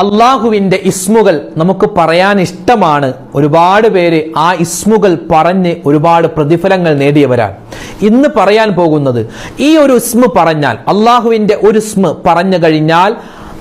അള്ളാഹുവിന്റെ ഇസ്മുകൾ നമുക്ക് പറയാൻ ഇഷ്ടമാണ്. ഒരുപാട് പേര് ആ ഇസ്മുകൾ പറഞ്ഞ് ഒരുപാട് പ്രതിഫലങ്ങൾ നേടിയവരാണ്. ഇന്ന് പറയാൻ പോകുന്നത് ഈ ഒരു ഇസ്മു പറഞ്ഞാൽ അള്ളാഹുവിന്റെ ഒരു ഇസ്മു പറഞ്ഞു കഴിഞ്ഞാൽ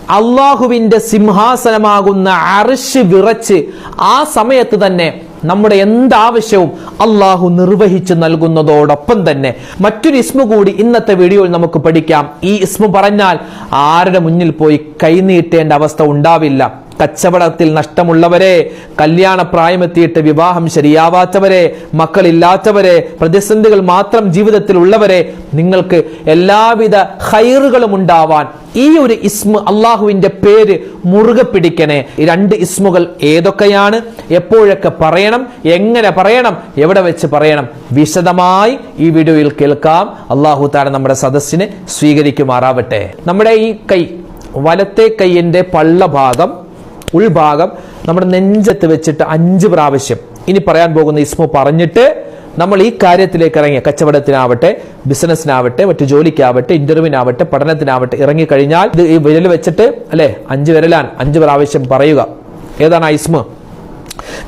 അള്ളാഹുവിന്റെ സിംഹാസനമാകുന്ന അറിശ് വിറച്ച് ആ സമയത്ത് തന്നെ നമ്മുടെ എന്താവശ്യവും അള്ളാഹു നിർവഹിച്ചു നൽകുന്നതോടൊപ്പം തന്നെ. മറ്റൊരു ഇസ്മു കൂടി ഇന്നത്തെ വീഡിയോയിൽ നമുക്ക് പഠിക്കാം. ഈ ഇസ്മു പറഞ്ഞാൽ ആരുടെ മുന്നിൽ പോയി കൈനീട്ടേണ്ട അവസ്ഥ ഉണ്ടാവില്ല. കച്ചവടത്തിൽ നഷ്ടമുള്ളവരെ കല്യാണ പ്രായമെത്തിയിട്ട് വിവാഹം ശരിയാവാത്തവരെ മക്കളില്ലാത്തവരെ പ്രതിസന്ധികൾ മാത്രം ജീവിതത്തിൽ ഉള്ളവരെ നിങ്ങൾക്ക് എല്ലാവിധ ഹൈറുകളും ഉണ്ടാവാൻ ഈ ഒരു ഇസ്മ അള്ളാഹുവിന്റെ പേര് മുറുകെ പിടിക്കണേ. രണ്ട് ഇസ്മുകൾ ഏതൊക്കെയാണ്? എപ്പോഴൊക്കെ പറയണം? എങ്ങനെ പറയണം? എവിടെ വെച്ച് പറയണം? വിശദമായി ഈ വീഡിയോയിൽ കേൾക്കാം. അള്ളാഹു താര നമ്മുടെ സദസ്സിനെ സ്വീകരിക്കുമാറാവട്ടെ. നമ്മുടെ ഈ കൈ വലത്തെ കൈയിന്റെ പള്ളഭാഗം ഉൾഭാഗം നമ്മുടെ നെഞ്ചത്ത് വെച്ചിട്ട് അഞ്ച് പ്രാവശ്യം. ഇനി പറയാൻ പോകുന്ന ഇസ്മു പറഞ്ഞിട്ട് നമ്മൾ ഈ കാര്യത്തിലേക്ക് ഇറങ്ങിയ കച്ചവടത്തിനാവട്ടെ ബിസിനസ്സിനാവട്ടെ മറ്റു ജോലിക്കാവട്ടെ ഇന്റർവ്യൂവിനാവട്ടെ പഠനത്തിനാവട്ടെ ഇറങ്ങിക്കഴിഞ്ഞാൽ ഇത് ഈ വിരൽ വെച്ചിട്ട് അല്ലെ? അഞ്ച് വിരലാൻ അഞ്ച് പ്രാവശ്യം പറയുക. ഏതാണ് ആ ഇസ്മു?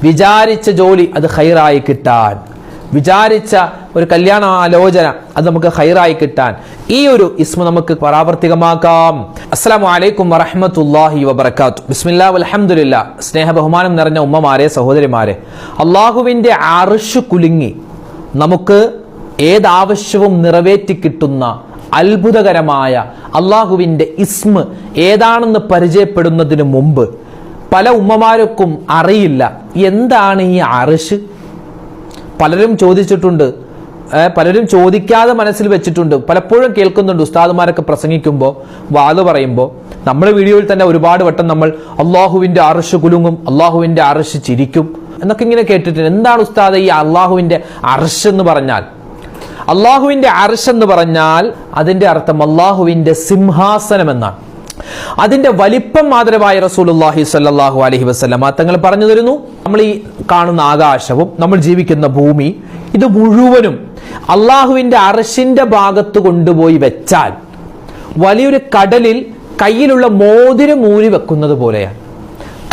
വിചാരിച്ച ജോലി അത് ഹൈറായി കിട്ടാൻ. വിചാരിച്ച ഒരു കല്യാണ ആലോചന അത് നമുക്ക് ഹൈറായി കിട്ടാൻ. ഈ ഒരു ഇസ്മ നമുക്ക് പ്രാവർത്തികമാക്കാം. അസ്സാം വലൈക്കും വറഹ്മത്തുള്ളാഹി വബർക്കാത്തു ബിസ്മില്ലാ അലഹമുല്ല സ്നേഹ ബഹുമാനം നിറഞ്ഞ ഉമ്മമാരെ സഹോദരിമാരെ. അള്ളാഹുവിന്റെ അർഷ് കുലുങ്ങി നമുക്ക് ഏതാവശ്യവും നിറവേറ്റി കിട്ടുന്ന അത്ഭുതകരമായ അള്ളാഹുവിന്റെ ഇസ്മ ഏതാണെന്ന് പരിചയപ്പെടുന്നതിന് മുമ്പ് പല ഉമ്മമാർക്കും അറിയില്ല. എന്താണ് ഈ അർഷ്? പലരും ചോദിച്ചിട്ടുണ്ട്. പലരും ചോദിക്കാതെ മനസ്സിൽ വെച്ചിട്ടുണ്ട്. പലപ്പോഴും കേൾക്കുന്നുണ്ട് ഉസ്താദുമാരൊക്കെ പ്രസംഗിക്കുമ്പോൾ വാത് പറയുമ്പോൾ. നമ്മുടെ വീഡിയോയിൽ തന്നെ ഒരുപാട് വട്ടം നമ്മൾ അള്ളാഹുവിന്റെ അറിഷ് കുലുങ്ങും അള്ളാഹുവിന്റെ അറിഷ് ചിരിക്കും എന്നൊക്കെ ഇങ്ങനെ കേട്ടിട്ടുണ്ട്. എന്താണ് ഉസ്താദ് ഈ അള്ളാഹുവിന്റെ അറിഷ് എന്ന് പറഞ്ഞാൽ? അള്ളാഹുവിന്റെ അറിഷ് എന്ന് പറഞ്ഞാൽ അതിന്റെ അർത്ഥം അള്ളാഹുവിന്റെ സിംഹാസനം എന്നാണ് അതിന്റെ വലിപ്പം മാതരമായ റസൂലുള്ളാഹി സ്വല്ലല്ലാഹു അലൈഹി വസല്ലമ തങ്ങൾ പറഞ്ഞു തരുന്നു നമ്മൾ ഈ കാണുന്ന ആകാശവും നമ്മൾ ജീവിക്കുന്ന ഭൂമി ഇത് മുഴുവനും അള്ളാഹുവിന്റെ അറശിന്റെ ഭാഗത്ത് കൊണ്ടുപോയി വെച്ചാൽ വലിയൊരു കടലിൽ കയ്യിലുള്ള മോതിരം ഊരി വെക്കുന്നത് പോലെയാണ്.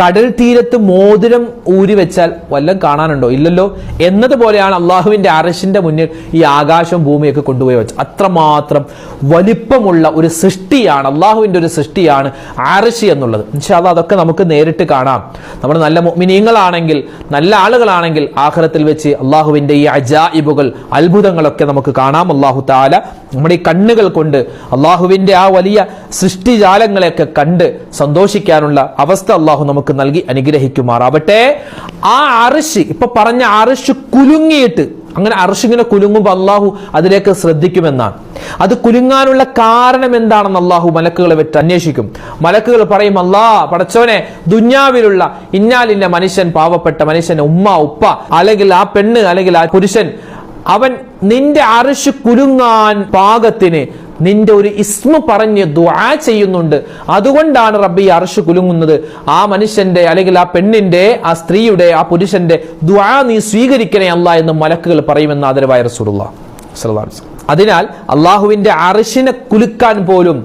കടൽ തീരത്ത് മോതിരം ഊരി വെച്ചാൽ വല്ലതും കാണാനുണ്ടോ? ഇല്ലല്ലോ. എന്നതുപോലെയാണ് അള്ളാഹുവിന്റെ അരശിന്റെ മുന്നിൽ ഈ ആകാശവും ഭൂമിയൊക്കെ കൊണ്ടുപോയി വെച്ചത് അത്രമാത്രം വലിപ്പമുള്ള ഒരു സൃഷ്ടിയാണ് അള്ളാഹുവിന്റെ ഒരു സൃഷ്ടിയാണ് അറശി എന്നുള്ളത്. ഇൻഷാല്ല അതൊക്കെ നമുക്ക് നേരിട്ട് കാണാം. നമ്മൾ നല്ല മിനിയങ്ങളാണെങ്കിൽ നല്ല ആളുകളാണെങ്കിൽ ആഖിറത്തിൽ വെച്ച് അള്ളാഹുവിന്റെ ഈ അജായിബുകൾ അത്ഭുതങ്ങളൊക്കെ നമുക്ക് കാണാം. അള്ളാഹു താല നമ്മുടെ ഈ കണ്ണുകൾ കൊണ്ട് അള്ളാഹുവിന്റെ ആ വലിയ സൃഷ്ടിജാലങ്ങളെയൊക്കെ കണ്ട് സന്തോഷിക്കാനുള്ള അവസ്ഥ അള്ളാഹു നമുക്ക് നൽകി അനുഗ്രഹിക്കുമാറാവട്ടെ. ആ അറിഷ് ഇപ്പൊ പറഞ്ഞ അറിഷ് കുലുങ്ങിയിട്ട് അങ്ങനെ അറിശിങ്ങനെ കുലുങ്ങുമ്പോൾ അള്ളാഹു അതിലേക്ക് ശ്രദ്ധിക്കുമെന്നാണ്. അത് കുലുങ്ങാനുള്ള കാരണം എന്താണെന്ന് അള്ളാഹു മലക്കുകളെ വെച്ച് അന്വേഷിക്കും. മലക്കുകൾ പറയും അല്ലാ പടച്ചോനെ ദുന്യാവിലുള്ള ഇന്നാലിന്ന മനുഷ്യൻ പാവപ്പെട്ട മനുഷ്യൻ ഉമ്മ ഉപ്പ അല്ലെങ്കിൽ ആ പെണ്ണ് അല്ലെങ്കിൽ ആ പുരുഷൻ അവൻ നിന്റെ അറിഷ് കുലുങ്ങാൻ പാകത്തിന് നിന്റെ ഒരു ഇസ്മ പറഞ്ഞ് ദുആ ചെയ്യുന്നുണ്ട് അതുകൊണ്ടാണ് റബ്ബി അർഷ് കുലുങ്ങുന്നത് ആ മനുഷ്യന്റെ അല്ലെങ്കിൽ ആ പെണ്ണിന്റെ ആ സ്ത്രീയുടെ ആ പുരുഷന്റെ ദുആ നീ സ്വീകരിക്കണേ അല്ല എന്ന് മലക്കുകൾ പറയുമെന്ന് ആദരവായ വസല്ലം. അതിനാൽ അള്ളാഹുവിന്റെ അർഷിനെ കുലുക്കാൻ പോലും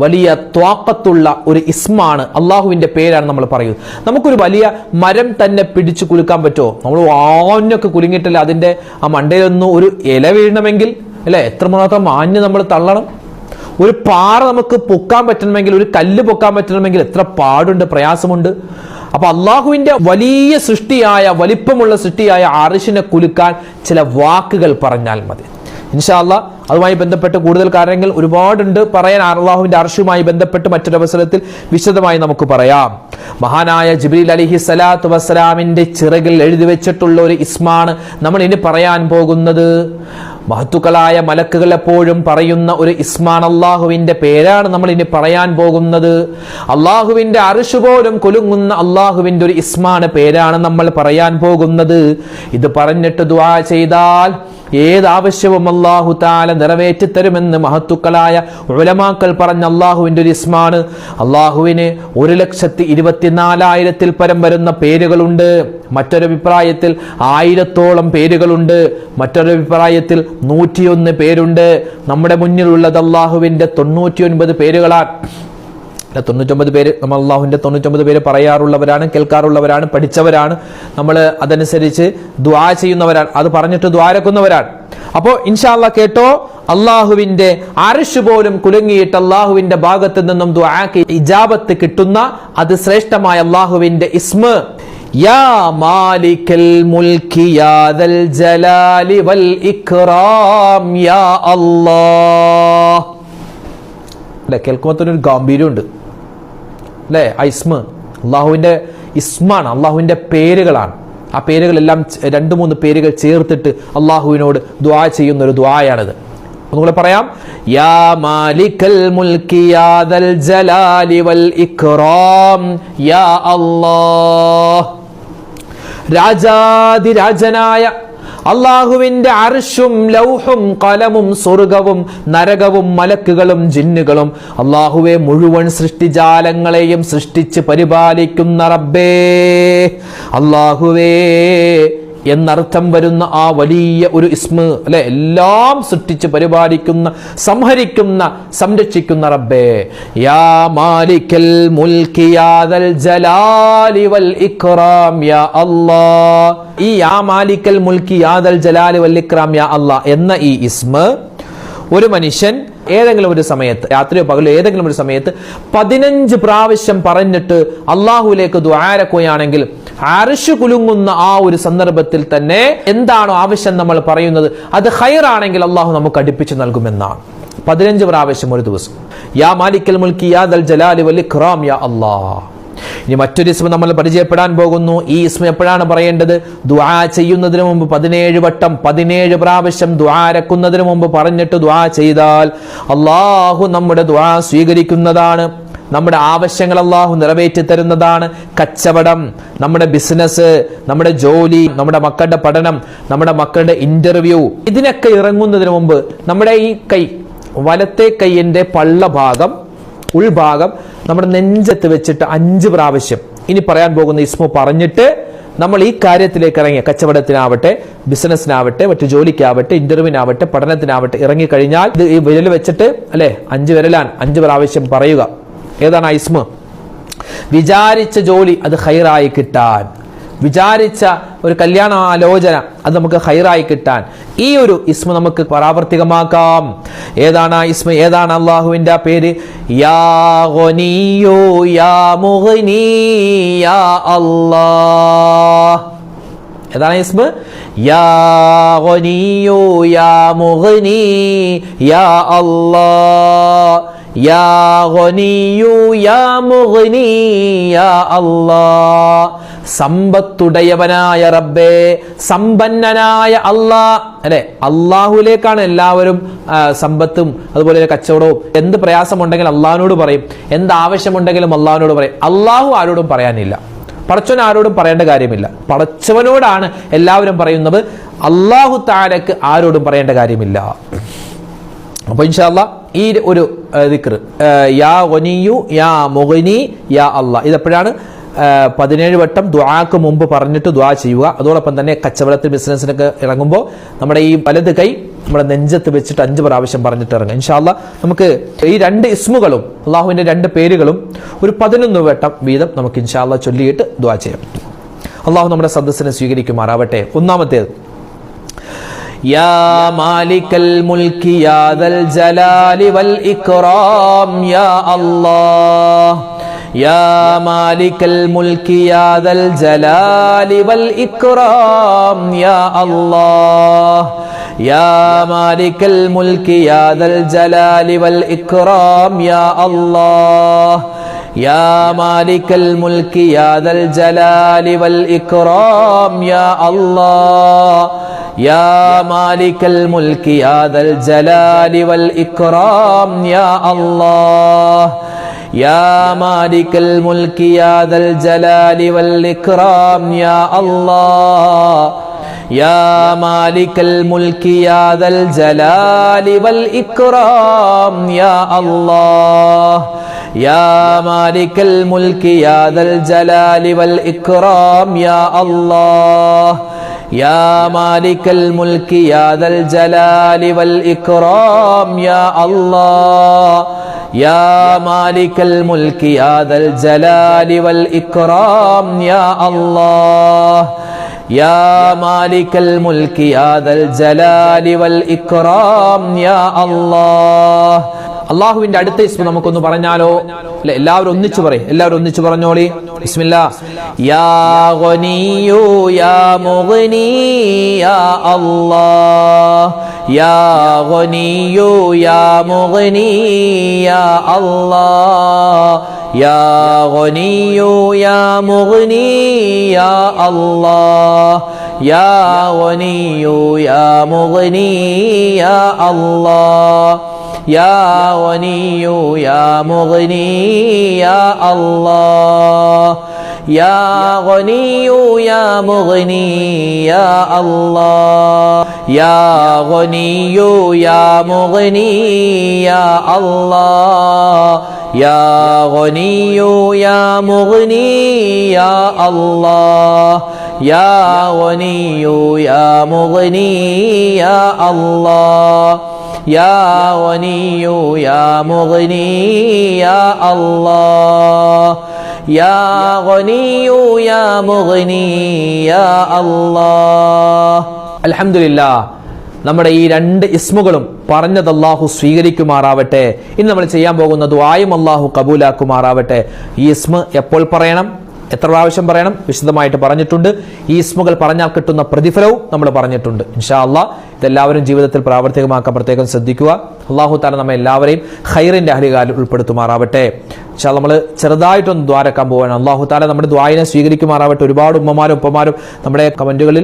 വലിയ ത്വാക്കത്തുള്ള ഒരു ഇസ്മാണ് അള്ളാഹുവിന്റെ പേരാണ് നമ്മൾ പറയുന്നത്. നമുക്കൊരു വലിയ മരം തന്നെ പിടിച്ചു കുലുക്കാൻ പറ്റുമോ? നമ്മൾ വാഞ്ഞൊക്കെ കുലുങ്ങിയിട്ടല്ല അതിന്റെ ആ മണ്ടയിലൊന്നും ഒരു ഇല വീഴണമെങ്കിൽ അല്ലെ? എത്രമാത്രം ആഞ്ഞ് നമ്മൾ തള്ളണം? ഒരു പാറ നമുക്ക് പൊക്കാൻ പറ്റണമെങ്കിൽ ഒരു കല്ല് പൊക്കാൻ പറ്റണമെങ്കിൽ എത്ര പാടുണ്ട് പ്രയാസമുണ്ട്. അപ്പൊ അള്ളാഹുവിന്റെ വലിയ സൃഷ്ടിയായ വലിപ്പമുള്ള സൃഷ്ടിയായ അറിഷിനെ കുലുക്കാൻ ചില വാക്കുകൾ പറഞ്ഞാൽ മതി. ഇൻഷാല്ല അതുമായി ബന്ധപ്പെട്ട് കൂടുതൽ കാര്യങ്ങൾ ഒരുപാടുണ്ട്. പറയാൻ അള്ളാഹുവിന്റെ അർഷുമായി ബന്ധപ്പെട്ട് മറ്റൊരവസരത്തിൽ വിശദമായി നമുക്ക് പറയാം. മഹാനായ ജിബ്രീൽ അലിഹി സലാത്തു വസ്സലാമിന്റെ ചിറകിൽ എഴുതി വെച്ചിട്ടുള്ള ഒരു ഇസ്മാണ് നമ്മൾ ഇനി പറയാൻ പോകുന്നത്. മഹത്തുക്കളായ മലക്കുകൾ എപ്പോഴും പറയുന്ന ഒരു ഇസ്മാൻ അള്ളാഹുവിന്റെ പേരാണ് നമ്മൾ ഇനി പറയാൻ പോകുന്നത്. അള്ളാഹുവിന്റെ അറിഷ് പോലും കുലുങ്ങുന്ന അള്ളാഹുവിന്റെ ഒരു ഇസ്മാണ് പേരാണ് നമ്മൾ പറയാൻ പോകുന്നത്. ഇത് പറഞ്ഞിട്ട് ദുആ ചെയ്താൽ ഏതാവശ്യവും അള്ളാഹു താല നിറവേറ്റി തരുമെന്ന് മഹത്തുക്കളായ ഉലമാക്കൾ പറഞ്ഞ അള്ളാഹുവിന്റെ ഒരു ഇസ്മാണ്. അള്ളാഹുവിന് ഒരു ലക്ഷത്തി ഇരുപത്തിനാലായിരത്തിൽ പരം വരുന്ന പേരുകളുണ്ട്. മറ്റൊരു അഭിപ്രായത്തിൽ ആയിരത്തോളം പേരുകളുണ്ട്. മറ്റൊരു അഭിപ്രായത്തിൽ നൂറ്റിയൊന്ന് പേരുണ്ട്. നമ്മുടെ മുന്നിലുള്ളത് അള്ളാഹുവിന്റെ തൊണ്ണൂറ്റിയൊൻപത് പേരുകളാണ് തൊണ്ണൂറ്റൊമ്പത് പേര് നമ്മൾ അള്ളാഹുവിന്റെ തൊണ്ണൂറ്റൊമ്പത് പേര് പറയാറുള്ളവരാണ് കേൾക്കാറുള്ളവരാണ് പഠിച്ചവരാണ്. നമ്മൾ അതനുസരിച്ച് ദ്വാ ചെയ്യുന്നവരാണ്. അത് പറഞ്ഞിട്ട് ദ്വാരക്കുന്നവരാണ് അപ്പോ ഇൻഷാല്ല കേട്ടോ അള്ളാഹുവിന്റെ അരിശു പോലും കുലുങ്ങിയിട്ട് അള്ളാഹുവിന്റെ ഭാഗത്ത് നിന്നും ദ്വാക്ക് ഇജാബത്ത് കിട്ടുന്ന അത് ശ്രേഷ്ഠമായ അള്ളാഹുവിന്റെ ഇസ്മ. യാ മാലിക്കൽ ജലാലി വൽ ഇക്റാം യാ അല്ലാഹ്. അല്ലെ കേൾക്കുമ്പോൾ തന്നെ ഒരു ഗാംഭീര്യമുണ്ട്. അല്ലേ ആ ഇസ്മ അള്ളാഹുവിന്റെ ഇസ്മാണ് അള്ളാഹുവിന്റെ പേരുകളാണ്. ആ പേരുകളെല്ലാം രണ്ട് മൂന്ന് പേരുകൾ ചേർത്തിട്ട് അള്ളാഹുവിനോട് ദ്വാ ചെയ്യുന്ന ഒരു ദ്വായാണിത് ഒന്നുകൂടെ പറയാം. യാ മാലിക്കൽ മുൽക്കി യാദൽ ജലാലി വൽ ഇക്റാം. യാ അല്ലാഹ് രാജാതിരാജനായ അള്ളാഹുവിന്റെ അർഷും ലൗഹും കലമും സ്വർഗവും നരകവും മലക്കുകളും ജിന്നുകളും അള്ളാഹുവെ മുഴുവൻ സൃഷ്ടിജാലങ്ങളെയും സൃഷ്ടിച്ച് പരിപാലിക്കുന്ന റബ്ബേ. അള്ളാഹുവേ എന്നർത്ഥം വരുന്ന ആ വലിയ ഒരു ഇസ്മ അല്ലെ? എല്ലാം സൃഷ്ടിച്ച് പരിപാലിക്കുന്ന സംഹരിക്കുന്ന സംരക്ഷിക്കുന്ന റബ്ബേ. യാ മാലിക്കൽ മുൽക്കി യാദൽ ജലാലി വൽ ഇക്റാം യാ അല്ലാ ഈ യാ മാലിക്കൽ മുൽക്കി യാദൽ ജലാലി വൽ ഇക്റാം യാ അല്ലാ എന്ന ഈ ഇസ്മ ഒരു മനുഷ്യൻ ഏതെങ്കിലും ഒരു സമയത്ത് രാത്രിയോ പകലോ ഏതെങ്കിലും ഒരു സമയത്ത് പതിനഞ്ച് പ്രാവശ്യം പറഞ്ഞിട്ട് അള്ളാഹുലേക്ക് ദ്വാരക്കുകയാണെങ്കിൽ അരിശു കുലുങ്ങുന്ന ആ ഒരു സന്ദർഭത്തിൽ തന്നെ എന്താണോ ആവശ്യം നമ്മൾ പറയുന്നത് അത് ഹൈറാണെങ്കിൽ അള്ളാഹു നമുക്ക് അടുപ്പിച്ച് നൽകുമെന്നാണ്. പതിനഞ്ച് പ്രാവശ്യം ഒരു ദിവസം. യാ മാലിക്കൽ മുൽക്കി യാ ദൽ ജലാലി വൽ ഇക്റാം യാ അല്ലാഹ്. ഇനി മറ്റൊരു ഇസ്മ നമ്മൾ പരിചയപ്പെടാൻ പോകുന്നു. ഈ ഇസ്മ എപ്പോഴാണ് പറയേണ്ടത്? ദ്വാ ചെയ്യുന്നതിന് മുമ്പ് പതിനേഴ് വട്ടം പതിനേഴ് പ്രാവശ്യം ദ്വാരക്കുന്നതിന് മുമ്പ് പറഞ്ഞിട്ട് ദ്വാ ചെയ്താൽ അള്ളാഹു നമ്മുടെ ദ്വാ സ്വീകരിക്കുന്നതാണ്. നമ്മുടെ ആവശ്യങ്ങൾ അള്ളാഹു നിറവേറ്റി തരുന്നതാണ് കച്ചവടം. നമ്മുടെ ബിസിനസ് നമ്മുടെ ജോലി നമ്മുടെ മക്കളുടെ പഠനം നമ്മുടെ മക്കളുടെ ഇന്റർവ്യൂ ഇതിനൊക്കെ ഇറങ്ങുന്നതിന് മുമ്പ് നമ്മുടെ ഈ കൈ വലത്തെ കൈയിന്റെ പള്ള ഭാഗം ഉൾഭാഗം നമ്മുടെ നെഞ്ചത്ത് വെച്ചിട്ട് അഞ്ച് പ്രാവശ്യം. ഇനി പറയാൻ പോകുന്ന ഇസ്മു പറഞ്ഞിട്ട് നമ്മൾ ഈ കാര്യത്തിലേക്ക് ഇറങ്ങിയ കച്ചവടത്തിനാവട്ടെ ബിസിനസ്സിനാവട്ടെ മറ്റു ജോലിക്കാവട്ടെ ഇന്റർവ്യൂവിനാവട്ടെ പഠനത്തിനാവട്ടെ ഇറങ്ങിക്കഴിഞ്ഞാൽ ഇത് ഈ വിരൽ വെച്ചിട്ട് അല്ലെ അഞ്ച് വിരലാൻ അഞ്ച് പ്രാവശ്യം പറയുക. ഏതാണ് ഐസ്മ വിചാരിച്ച ജോലി അത് ഹൈറായി കിട്ടാൻ. വിചാരിച്ച ഒരു കല്യാണ ആലോചന അത് നമുക്ക് ഹൈറായി കിട്ടാൻ. ഈ ഒരു ഇസ്മ നമുക്ക് പ്രാവർത്തികമാക്കാം. ഏതാണ് ആ ഇസ്മ? ഏതാണ് അള്ളാഹുവിന്റെ ആ പേര്? യാ യാ യാ അല്ലാഹ്. ഏതാണ് ഇസ്മ? യാ യാ മുഗ്നി യാ അല്ലാഹ്. സമ്പത്തുടയവനായ റബ്ബേ സമ്പന്നനായ അള്ളാ അല്ലെ? അള്ളാഹുലേക്കാണ് എല്ലാവരും സമ്പത്തും അതുപോലെ കച്ചവടവും. എന്ത് പ്രയാസമുണ്ടെങ്കിലും അള്ളാഹിനോട് പറയും. എന്ത് ആവശ്യമുണ്ടെങ്കിലും അള്ളാഹിനോട് പറയും. അള്ളാഹു ആരോടും പറയാനില്ല. പടച്ചവൻ ആരോടും പറയേണ്ട കാര്യമില്ല. പടച്ചവനോടാണ് എല്ലാവരും പറയുന്നത്. അള്ളാഹു താരക്ക് ആരോടും പറയേണ്ട കാര്യമില്ല. അപ്പൊ ഇൻഷാല്ല ഈ ഒരു ദിക്ർ യാ ഒനിയു യാ മൊഹനി യാ അല്ല. ഇതെപ്പോഴാണ്? പതിനേഴ് വട്ടം ദ്വാക്ക് മുമ്പ് പറഞ്ഞിട്ട് ദ്വാ ചെയ്യുക. അതോടൊപ്പം തന്നെ കച്ചവടത്തിൽ ബിസിനസ്സിനൊക്കെ ഇറങ്ങുമ്പോൾ നമ്മുടെ ഈ വലത് കൈ നമ്മുടെ നെഞ്ചത്ത് വെച്ചിട്ട് അഞ്ച് പ്രാവശ്യം പറഞ്ഞിട്ട് ഇറങ്ങും ഇൻഷാല്ല നമുക്ക് ഈ രണ്ട് ഇസ്മുകളും അള്ളാഹുവിന്റെ രണ്ട് പേരുകളും ഒരു പതിനൊന്ന് വട്ടം വീതം നമുക്ക് ഇൻഷാല്ല ചൊല്ലിയിട്ട് ദ്വാ ചെയ്യാം അള്ളാഹു നമ്മുടെ സദസ്സിനെ സ്വീകരിക്കുമാറാവട്ടെ. ഒന്നാമത്തേത് يا مالك الملك يا ذا الجلال والإكرام يا الله يا مالك الملك يا ذا الجلال والإكرام يا الله يا مالك الملك يا ذا الجلال والإكرام يا الله يا مالك الملك يا ذا الجلال والإكرام يا الله يا مالك الملك يا ذا الجلال والإكرام يا الله يا مالك الملك يا ذا الجلال والإكرام يا الله يا مالك الملك يا ذا الجلال والإكرام يا الله يا مالك الملك يا ذا الجلال والإكرام يا الله يا مالك الملك يا ذا الجلال والإكرام يا الله. يا مالك الملك يا ذا الجلال والإكرام يا الله. يا مالك الملك يا ذا الجلال والإكرام يا الله. അള്ളാഹുവിന്റെ അടുത്ത ഇസ്മ നമുക്കൊന്ന് പറഞ്ഞാലോ? അല്ലെ എല്ലാവരും ഒന്നിച്ചു പറയും. എല്ലാവരും ഒന്നിച്ചു പറഞ്ഞോളി. ബിസ്മില്ലാ. യാ ഗനിയു യാ മുഗ്നി യാ അല്ലാഹ്. യാ ഗനിയു യാ മുഗ്നി യാ അല്ലാഹ്. യാ ഗനിയു യാ മുഗ്നി യാ അല്ലാഹ്. യാ യാ മുഗ്നി യാ അല്ലാഹ്. يا غني يا مغني يا الله. يا غني يا مغني يا الله. يا غني يا مغني يا الله. يا غني يا مغني يا الله. يا غني يا مغني يا الله. يا غني يا مغني يا الله يا غني يا مغني يا الله الحمد لله നമ്മുടെ ഈ രണ്ട് ഇസ്മുകളും പറഞ്ഞത് അള്ളാഹു സ്വീകരിക്കുമാറാവട്ടെ ഇന്ന് നമ്മൾ ചെയ്യാൻ പോകുന്ന ദുആയും അള്ളാഹു കബൂലാക്കുമാറാവട്ടെ ഈ ഇസ്മ എപ്പോൾ പറയണം എത്ര പ്രാവശ്യം പറയണം? വിശദമായിട്ട് പറഞ്ഞിട്ടുണ്ട്. ഈ ഇസ്മുകൾ പറഞ്ഞാൽ കിട്ടുന്ന പ്രതിഫലവും നമ്മൾ പറഞ്ഞിട്ടുണ്ട്. ഇൻഷാ അള്ളാഹ് ഇതെല്ലാവരും ജീവിതത്തിൽ പ്രാവർത്തികമാക്കാൻ പ്രത്യേകം ശ്രദ്ധിക്കുക. അള്ളാഹു താല നമ്മെ എല്ലാവരെയും ഹൈറിന്റെ അഹലികാലിൽ ഉൾപ്പെടുത്തുമാറാവട്ടെ. പക്ഷേ നമ്മൾ ചെറുതായിട്ടൊന്ന് ദ്വാരക്കാൻ പോവുകയാണ് അള്ളാഹു താല നമ്മുടെ ദ്വായനെ സ്വീകരിക്കുമാറാവട്ടെ. ഒരുപാട് ഉമ്മമാരും ഉപ്പമാരും നമ്മുടെ കമന്റുകളിൽ